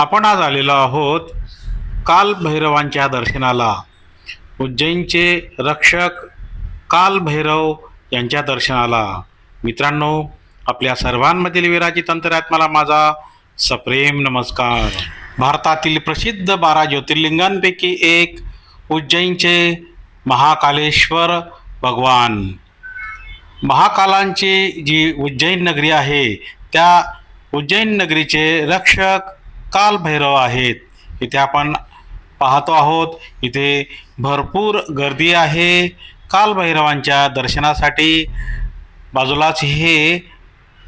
आपण आज आलेलो आहोत काल भैरवांच्या दर्शनाला. उज्जैनचे रक्षक काल भैरव यांच्या दर्शनाला. मित्रांनो आपल्या सर्वांमधील विराजित मला माझा सप्रेम नमस्कार. भारतातील प्रसिद्ध बारा ज्योतिर्लिंगांपैकी एक उज्जैनचे महाकालेश्वर भगवान. महाकालांची जी उज्जैन नगरी आहे त्या उज्जैन नगरीचे रक्षक कालभैरव आहेत. इथे आपण पाहतो आहोत इथे भरपूर गर्दी आहे. कालभैरवांच्या दर्शनासाठी बाजूलाच हे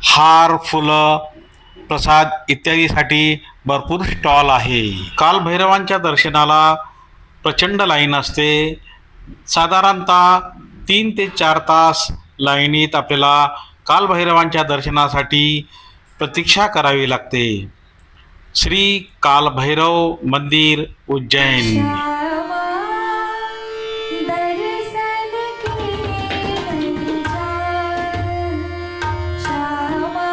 हार फुलं प्रसाद इत्यादीसाठी भरपूर स्टॉल आहे. कालभैरवांच्या दर्शनाला प्रचंड लाईन असते. साधारणतः तीन ते चार तास लाईनीत आपल्याला कालभैरवांच्या दर्शनासाठी प्रतीक्षा करावी लागते. श्री कालभैरव मंदिर उज्जैन। श्यामा दर्शन की श्यामा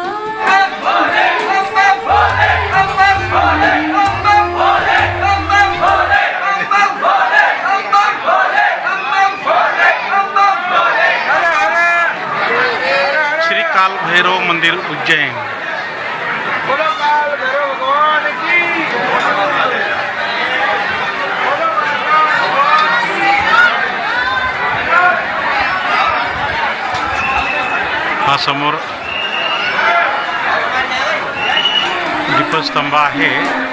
श्री कालभैरव मंदिर उज्जैन बोलो काल भैरव भगवान की हा समोर. दीपस्तंभ आहे.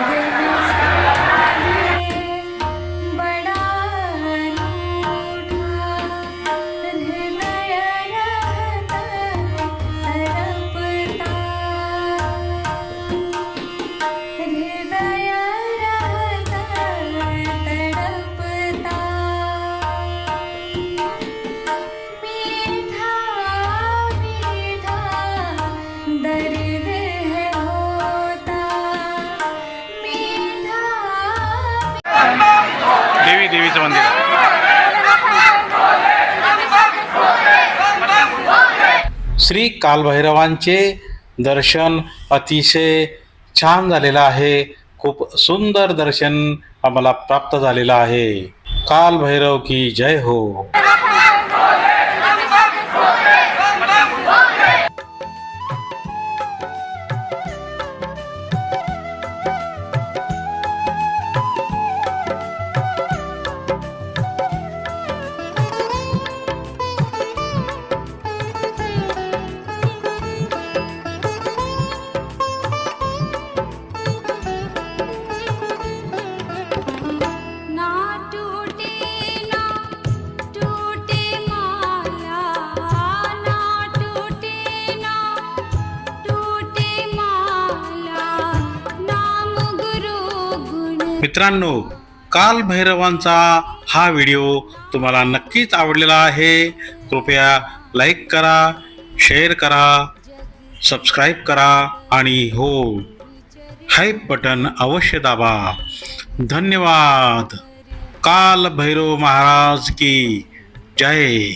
मंदिर आहे. श्री कालभैरवांचे दर्शन अतिशय छान झालेलं आहे. खूप सुंदर दर्शन आम्हाला प्राप्त झालेलं आहे. कालभैरव की जय हो. मित्रांनो काल भैरवांचा हा व्हिडिओ तुम्हाला नक्कीच आवडलेला आहे. कृपया लाईक करा शेअर करा सबस्क्राईब करा आणि हो हाईप बटन अवश्य दाबा. धन्यवाद. काल भैरव महाराज की जय.